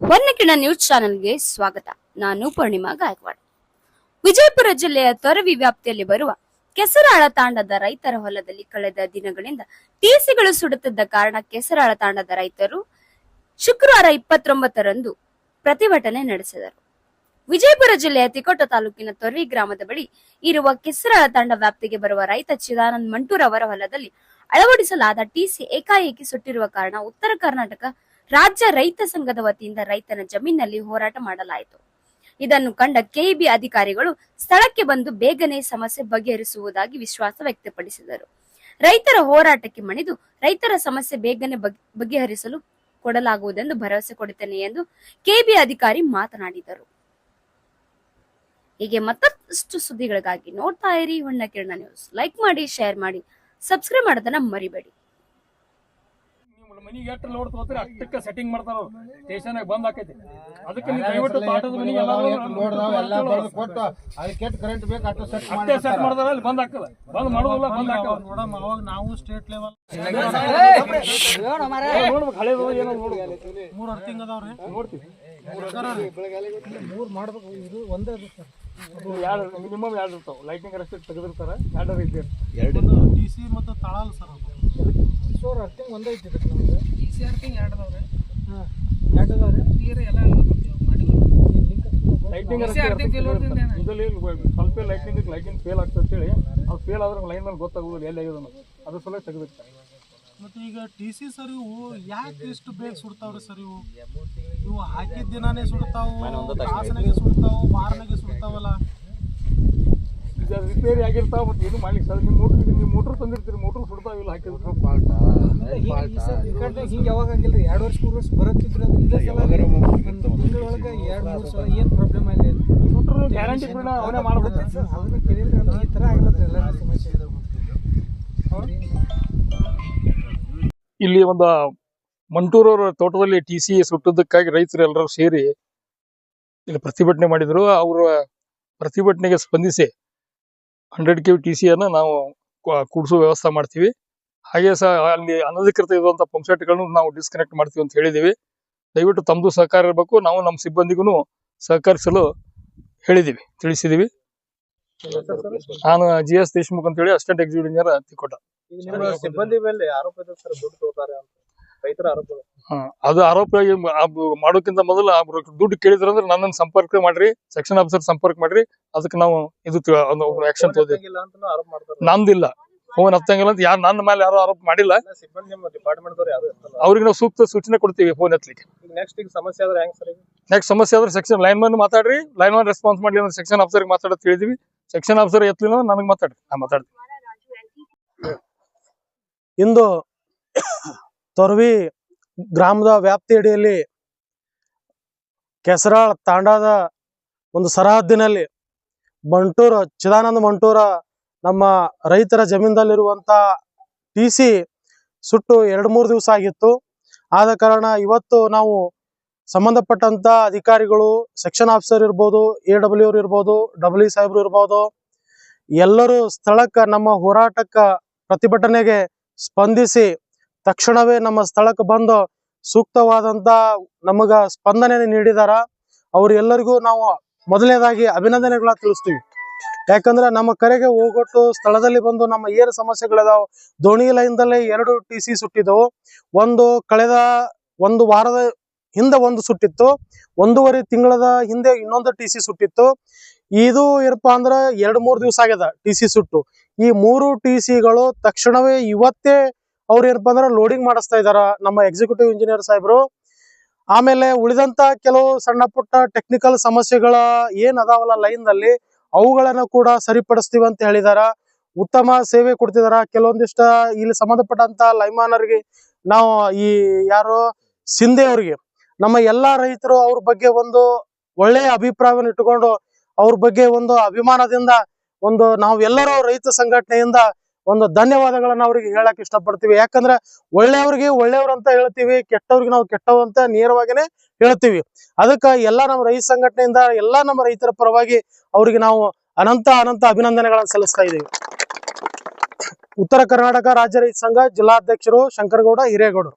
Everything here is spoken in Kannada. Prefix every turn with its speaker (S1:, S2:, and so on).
S1: ಹೊನ್ನಕಿಣ ನ್ಯೂಸ್ ಚಾನೆಲ್ಗೆ ಸ್ವಾಗತ. ನಾನು ಪೂರ್ಣಿಮಾ ಗಾಯಕ್ವಾಡ್. ವಿಜಯಪುರ ಜಿಲ್ಲೆಯ ತೊರವಿ ವ್ಯಾಪ್ತಿಯಲ್ಲಿ ಬರುವ ಕೆಸರಾಳ ತಾಂಡದ ರೈತರ ಹೊಲದಲ್ಲಿ ಕಳೆದ ದಿನಗಳಿಂದ ಟಿಸಿಗಳು ಸುಡುತ್ತಿದ್ದ ಕಾರಣ ಕೆಸರಾಳ ತಾಂಡದ ರೈತರು ಶುಕ್ರವಾರ ಇಪ್ಪತ್ತೊಂಬತ್ತರಂದು ಪ್ರತಿಭಟನೆ ನಡೆಸಿದರು. ವಿಜಯಪುರ ಜಿಲ್ಲೆಯ ತಿಕೋಟ ತಾಲೂಕಿನ ತೊರ್ವಿ ಗ್ರಾಮದ ಬಳಿ ಇರುವ ಕೆಸರಾಳ ತಾಂಡ ವ್ಯಾಪ್ತಿಗೆ ಬರುವ ರೈತ ಚಿದಾನಂದ್ ಮಂಟೂರ್ ಅವರ ಹೊಲದಲ್ಲಿ ಅಳವಡಿಸಲಾದ ಟಿಸಿ ಏಕಾಏಕಿ ಸುಟ್ಟಿರುವ ಕಾರಣ ಉತ್ತರ ಕರ್ನಾಟಕ ರಾಜ್ಯ ರೈತ ಸಂಘದ ವತಿಯಿಂದ ರೈತನ ಜಮೀನಲ್ಲಿ ಹೋರಾಟ ಮಾಡಲಾಯಿತು. ಇದನ್ನು ಕಂಡ ಕೆಇಬಿ ಅಧಿಕಾರಿಗಳು ಸ್ಥಳಕ್ಕೆ ಬಂದು ಬೇಗನೆ ಸಮಸ್ಯೆ ಬಗೆಹರಿಸುವುದಾಗಿ ವಿಶ್ವಾಸ ವ್ಯಕ್ತಪಡಿಸಿದರು. ರೈತರ ಹೋರಾಟಕ್ಕೆ ಮಣಿದು ರೈತರ ಸಮಸ್ಯೆ ಬೇಗನೆ ಬಗೆ- ಬಗೆಹರಿಸಲು ಕೊಡಲಾಗುವುದೆಂದು ಭರವಸೆ ಕೊಡುತ್ತೇನೆ ಎಂದು ಕೆಬಿ ಅಧಿಕಾರಿ ಮಾತನಾಡಿದರು. ಹೀಗೆ ಮತ್ತಷ್ಟು ಸುದ್ದಿಗಳಿಗಾಗಿ ನೋಡ್ತಾ ಇರಿ ಹೊಣ್ಣ ಕಿರಣ ನ್ಯೂಸ್. ಲೈಕ್ ಮಾಡಿ, ಶೇರ್ ಮಾಡಿ, ಸಬ್ಸ್ಕ್ರೈಬ್ ಮಾಡೋದನ್ನ ಮರಿಬೇಡಿ.
S2: ಮನಿಗೆ ಎಷ್ಟು ಲೋಡ್ ತಗೋತಾರೆ? ಅಷ್ಟಕ್ಕೆ ಸೆಟ್ಟಿಂಗ್ ಮಾಡ್ತಾರ ಅವ್ರು. ಸ್ಟೇಷನ್ ಬಂದ್ ಆಕೈತಿ ಅದಕ್ಕೆ ನೀವು ದಯವಿಟ್ಟು ತೋಟದ ಮನಿಗೆ ಎಲ್ಲ
S3: ಕೊಟ್ಟು ಅದಕ್ಕೆ ಎಷ್ಟು ಕರೆಂಟ್ ಬೇಕು ಅಷ್ಟು ಸೆಟ್
S2: ಅಷ್ಟೇ ಸೆಟ್ ಮಾಡ್ತಾರ ಅಲ್ಲಿ ಬಂದ್ ಹಾಕಲ್ಲ. ಬಂದ್ ಮಾಡೋದಿಲ್ಲ ಬಂದ್ ಹಾಕಲ್ಲ.
S3: ನೋಡಮ್ಮ ಅವಾಗ ನಾವು ಸ್ಟೇಟ್ ಲೆವೆಲ್
S2: ಹಳೇದು ಏನೋ ನೋಡ್ಬೇಕು.
S3: ಮೂರ್ ಅರ್ತಿಂಗ್ ಅದಾವ್ರಿ
S2: ನೋಡ್ತೀವಿ.
S3: ಮೂರು ಮಾಡ್ಬೇಕು ಇದು ಒಂದೇ ಅದು ಸರ್.
S2: ಎರಡು ಮಿನಿಮಮ್ ಎರಡು ಇರ್ತಾವ. ಲೈಟಿಂಗ್ ರಸ್ತೆ ತೆಗೆದಿರ್ತಾರೆ. ಎರಡು ಇದ್ದೇ
S3: ಡಿ ಸಿ ಮತ್ತು ತಳಾಲ್ ಸರ್ ಅದು. ಸೋರ್ ಅರ್ತಿಂಗ್ ಒಂದೇ ಐತಿ ಇದಕ್ಕೆ ನಮ್ಗೆ ಹಾಂ ಎರಡು ಅದಾವ್ರಿ
S2: ಲೈಟಿಂಗ್ ಇದರಲ್ಲಿ ಸ್ವಲ್ಪ ಲೈಟಿಂಗ್ ಲೈಟಿಂಗ್ ಫೇಲ್ ಆಗ್ತದೆ ಅಂತೇಳಿ ಅದು ಫೇಲ್ ಆದ್ರೆ ಲೈನ್ ಮೇಲೆ ಗೊತ್ತಾಗೋದಿಲ್ಲ ಎಲ್ಲಿ ಆಗಿದೆ ಅನ್ನೋದು. ಅದ್ರ ಸಲ ತೆಗೆದಿರ್ತಾರೆ.
S3: ಮತ್ತು ಈಗ ಟಿ ಸಿ ಸರ್ ಇವು ಯಾಕೆ ಇಷ್ಟು ಬೇಗ ಸುಡ್ತಾವ್ರಿ ಸರ್ ಇವು? ಇವು ಹಾಕಿದ ದಿನಾನೇ ಸುಡ್ತಾವು ತಾಸನಾಗೆ ಸುಡ್ತಾವು ವಾರನಾಗೆ ಸುಡ್ತಾವಲ್ಲ.
S2: ರಿಪೇರಿ ಆಗಿರ್ತಾವ ಮತ್ತೆ ಏನು ಮಾಡ್ಲಿಕ್ಕೆ ಸರ್ ನಿಮ್ಮ ಮೋಟ್ರ್ ನಿಮ್ಮ ಮೋಟ್ರ್ ತಂದಿರ್ತೀರಿ ಮೋಟ್ರ್ ಸುಡ್ತಾವಿಲ್ಲ ಹಾಕಿದ್ರೆ.
S3: ಹಿಂಗೆ ಯಾವಾಗ ಆಗಿಲ್ರಿ ಎರಡು ವರ್ಷ ಮೂರು ವರ್ಷ ಬರತ್ತಿದ್ರು ಅದು ಇದೇ ಸಲ ತಿಂಗಳೊಳಗೆ ಎರಡು ಮೂರು ಸಲ ಏನು ಪ್ರಾಬ್ಲಮ್ ಆಗಿದೆ
S2: ಮೋಟ್ರ್ ಗ್ಯಾರಂಟಿ ಕೂಡ ಅವನೇ ಮಾಡ್ಬೇಕು
S3: ಅದನ್ನ ಕೇಳಿದ್ರೆ ಅದು ಈ ಥರ ಎಲ್ಲ ಸಮಸ್ಯೆ.
S2: ಇಲ್ಲಿ ಒಂದು ಮಂಟೂರವರ ತೋಟದಲ್ಲಿ ಟಿ ಸಿ ಸುಟ್ಟದಕ್ಕಾಗಿ ರೈತರು ಎಲ್ಲರೂ ಸೇರಿ ಇಲ್ಲಿ ಪ್ರತಿಭಟನೆ ಮಾಡಿದ್ರು. ಅವರ ಪ್ರತಿಭಟನೆಗೆ ಸ್ಪಂದಿಸಿ ಹಂಡ್ರೆಡ್ ಕೆ ಟಿ ಸಿಯನ್ನು ನಾವು ಕೂಡಿಸೋ ವ್ಯವಸ್ಥೆ ಮಾಡ್ತೀವಿ. ಹಾಗೆ ಸಹ ಅಲ್ಲಿ ಅನಧಿಕೃತ ಇರುವಂಥ ಪಂಪ್ಸೆಟ್ಗಳನ್ನು ನಾವು ಡಿಸ್ಕನೆಕ್ಟ್ ಮಾಡ್ತೀವಿ ಅಂತ ಹೇಳಿದ್ದೀವಿ. ದಯವಿಟ್ಟು ತಮ್ಮದು ಸಹಕಾರ ಇರಬೇಕು. ನಾವು ನಮ್ಮ ಸಿಬ್ಬಂದಿಗೂ ಸಹಕರಿಸಲು ಹೇಳಿದ್ದೀವಿ, ತಿಳಿಸಿದ್ದೀವಿ. ನಾನು ಜಿ ಎಸ್ ದೇಶ್ಮುಖ್ ಅಂತೇಳಿ ಅಸಿಸ್ಟೆಂಟ್ ಎಕ್ಸಿಕ್ಯೂಟಿವ್ ಇಂಜಿನಿಯರ್ ತಿಕೋಟ
S3: ಸಿಬ್ಬಂದಿ ಮೇಲೆ ಆರೋಪ ದುಡ್ಡು ತಗೋತಾರೆ ಅಂತ ರೈತರ ಆರೋಪ.
S2: ಹಾ, ಅದು ಆರೋಪ ಮಾಡೋಕ್ಕಿಂತ ಮೊದಲು ದುಡ್ಡು ಕೇಳಿದ್ರೆ ಅಂದ್ರೆ ನನ್ನನ್ನು ಸಂಪರ್ಕ ಮಾಡ್ರಿ ಸೆಕ್ಷನ್ ಆಫೀಸರ್ ಸಂಪರ್ಕ ಮಾಡ್ರಿ ಅದಕ್ಕೆ ನಾವು ಇದು ಆಕ್ಷನ್
S3: ಮಾಡ್ತಾರೆ.
S2: ನಮ್ದಿಲ್ಲ ಫೋನ್ ಹತ್ತಂಗಿಲ್ಲ ಅಂತ ಯಾರು ನನ್ನ ಮೇಲೆ ಯಾರು ಆರೋಪ ಮಾಡಿಲ್ಲ.
S3: ಸಿಬ್ಬಂದಿ ಡಿಪಾರ್ಟ್ಮೆಂಟ್ ದವ್ರು ಯಾರು ಇರ್ತಲ್ಲ
S2: ಅವ್ರಿಗೆ ನಾವು ಸೂಕ್ತ ಸೂಚನೆ ಕೊಡ್ತೀವಿ ಫೋನ್
S3: ಹತ್ತಲಿಕ್ಕೆ ನೆಕ್ಸ್ಟ್ ಈಗ ಸಮಸ್ಯೆ ಆದ್ರೆ ಹೆಂಗ್ ಸರ್
S2: ನೆಕ್ಸ್ಟ್ ಸಮಸ್ಯೆ ಆದ್ರೆ ಸೆಕ್ಷನ್ ಲೈನ್ ಮನ್ ಮಾತಾಡ್ರಿ ಲೈನ್ ಮನ್ ರೆಸ್ಪಾನ್ಸ್ ಮಾಡ್ಲಿ ಅಂದ್ರೆ ಸೆಕ್ಷನ್ ಆಫೀಸರ್ ಮಾತಾಡೋದು ಹೇಳಿದ್ವಿ ಸೆಕ್ಷನ್ ಆಫೀಸರ್ ಎತ್ತಲಿಲ್ಲ ನನಗೆ ಮಾತಾಡ್ರಿ ನಾ ಮಾತಾಡ್ತೀನಿ.
S3: ಇಂದು ತೊರವಿ ಗ್ರಾಮದ ವ್ಯಾಪ್ತಿ ಅಡಿಯಲ್ಲಿ ಕೆಸರಾಳ್ ತಾಂಡಾದ ಒಂದು ಸರಹದ್ದಿನಲ್ಲಿ ಮಂಟೂರ, ಚಿದಾನಂದ ಮಂಟೂರ ನಮ್ಮ ರೈತರ ಜಮೀನದಲ್ಲಿರುವಂಥ ಟಿ ಸಿ ಸುಟ್ಟು ಎರಡು ಮೂರು ದಿವಸ ಆಗಿತ್ತು. ಆದ ಕಾರಣ ಇವತ್ತು ನಾವು ಸಂಬಂಧಪಟ್ಟಂತ ಅಧಿಕಾರಿಗಳು, ಸೆಕ್ಷನ್ ಆಫೀಸರ್ ಇರ್ಬೋದು, ಎ ಡಬ್ಲ್ಯೂ ಅವ್ರು ಇರ್ಬೋದು, ಡಬ್ಲ್ಯೂ ಸಾಹೇಬ್ರು ಇರ್ಬೋದು, ಎಲ್ಲರೂ ಸ್ಥಳಕ್ಕ ನಮ್ಮ ಹೋರಾಟಕ್ಕ ಪ್ರತಿಭಟನೆಗೆ ಸ್ಪಂದಿಸಿ ತಕ್ಷಣವೇ ನಮ್ಮ ಸ್ಥಳಕ್ಕೆ ಬಂದು ಸೂಕ್ತವಾದಂತ ನಮಗ ಸ್ಪಂದನೆ ನೀಡಿದಾರ. ಅವರೆಲ್ಲರಿಗೂ ನಾವು ಮೊದಲನೇದಾಗಿ ಅಭಿನಂದನೆಗಳ ತಿಳಿಸ್ತೀವಿ. ಯಾಕಂದ್ರೆ ನಮ್ಮ ಕರೆಗೆ ಹೋಗೊಟ್ಟು ಸ್ಥಳದಲ್ಲಿ ಬಂದು ನಮ್ಮ ಏನು ಸಮಸ್ಯೆಗಳಿದಾವ, ದೋಣಿ ಲೈನ್ದಲ್ಲೇ ಎರಡು ಟಿ ಸಿ ಸುಟ್ಟಿದ್ದವು ಒಂದು ಕಳೆದ ಒಂದು ವಾರದ ಹಿಂದೆ ಒಂದು ಸುಟ್ಟಿತ್ತು. ಒಂದೂವರೆ ತಿಂಗಳದ ಹಿಂದೆ ಇನ್ನೊಂದು ಟಿ ಸಿ ಸುಟ್ಟಿತ್ತು. ಇದು ಏನಪ್ಪಾ ಅಂದ್ರೆ ಎರಡು ಮೂರು ದಿವಸ ಆಗ್ಯದ ಟಿ ಸಿ ಸುಟ್ಟು. ಈ ಮೂರು ಟಿ ಸಿಗಳು ತಕ್ಷಣವೇ ಇವತ್ತೇ ಅವ್ರು ಏನಪ್ಪ ಅಂದ್ರೆ ಲೋಡಿಂಗ್ ಮಾಡಿಸ್ತಾ ಇದಾರ ನಮ್ಮ ಎಕ್ಸಿಕ್ಯೂಟಿವ್ ಇಂಜಿನಿಯರ್ ಸಾಹೇಬ್ರು. ಆಮೇಲೆ ಉಳಿದಂತ ಕೆಲವು ಸಣ್ಣ ಪುಟ್ಟ ಟೆಕ್ನಿಕಲ್ ಸಮಸ್ಯೆಗಳ ಏನ್ ಅದಾವಲ್ಲ ಲೈನ್ ದಲ್ಲಿ ಅವುಗಳನ್ನ ಕೂಡ ಸರಿಪಡಿಸ್ತೀವಿ ಅಂತ ಹೇಳಿದಾರ. ಉತ್ತಮ ಸೇವೆ ಕೊಡ್ತಿದಾರ. ಕೆಲವೊಂದಿಷ್ಟ ಇಲ್ಲಿ ಸಂಬಂಧಪಟ್ಟಂತ ಲೈಮಾನರಿಗೆ ನಾವು ಈ ಯಾರು ಸಿಂಧೆ ಅವ್ರಿಗೆ, ನಮ್ಮ ಎಲ್ಲಾ ರೈತರು ಅವ್ರ ಬಗ್ಗೆ ಒಂದು ಒಳ್ಳೆಯ ಅಭಿಪ್ರಾಯವನ್ನು ಇಟ್ಟುಕೊಂಡು ಅವ್ರ ಬಗ್ಗೆ ಒಂದು ಅಭಿಮಾನದಿಂದ ಒಂದು ನಾವೆಲ್ಲರೂ ರೈತ ಸಂಘಟನೆಯಿಂದ ಒಂದು ಧನ್ಯವಾದಗಳನ್ನ ಅವ್ರಿಗೆ ಹೇಳಕ್ ಇಷ್ಟಪಡ್ತೀವಿ. ಯಾಕಂದ್ರೆ ಒಳ್ಳೆಯವ್ರಿಗೆ ಒಳ್ಳೆಯವ್ರು ಅಂತ ಹೇಳ್ತೀವಿ, ಕೆಟ್ಟವ್ರಿಗೆ ನಾವು ಕೆಟ್ಟವ್ ಅಂತ ನೇರವಾಗಿನೇ ಹೇಳ್ತೀವಿ. ಅದಕ್ಕ ಎಲ್ಲಾ ನಮ್ಮ ರೈತ ಸಂಘಟನೆಯಿಂದ ಎಲ್ಲಾ ನಮ್ಮ ರೈತರ ಪರವಾಗಿ ಅವರಿಗೆ ನಾವು ಅನಂತ ಅನಂತ ಅಭಿನಂದನೆಗಳನ್ನು ಸಲ್ಲಿಸ್ತಾ ಇದ್ದೀವಿ ಉತ್ತರ ಕರ್ನಾಟಕ ರಾಜ್ಯ ರೈತ ಸಂಘ ಜಿಲ್ಲಾಧ್ಯಕ್ಷರು ಶಂಕರಗೌಡ ಹಿರೇಗೌಡರು.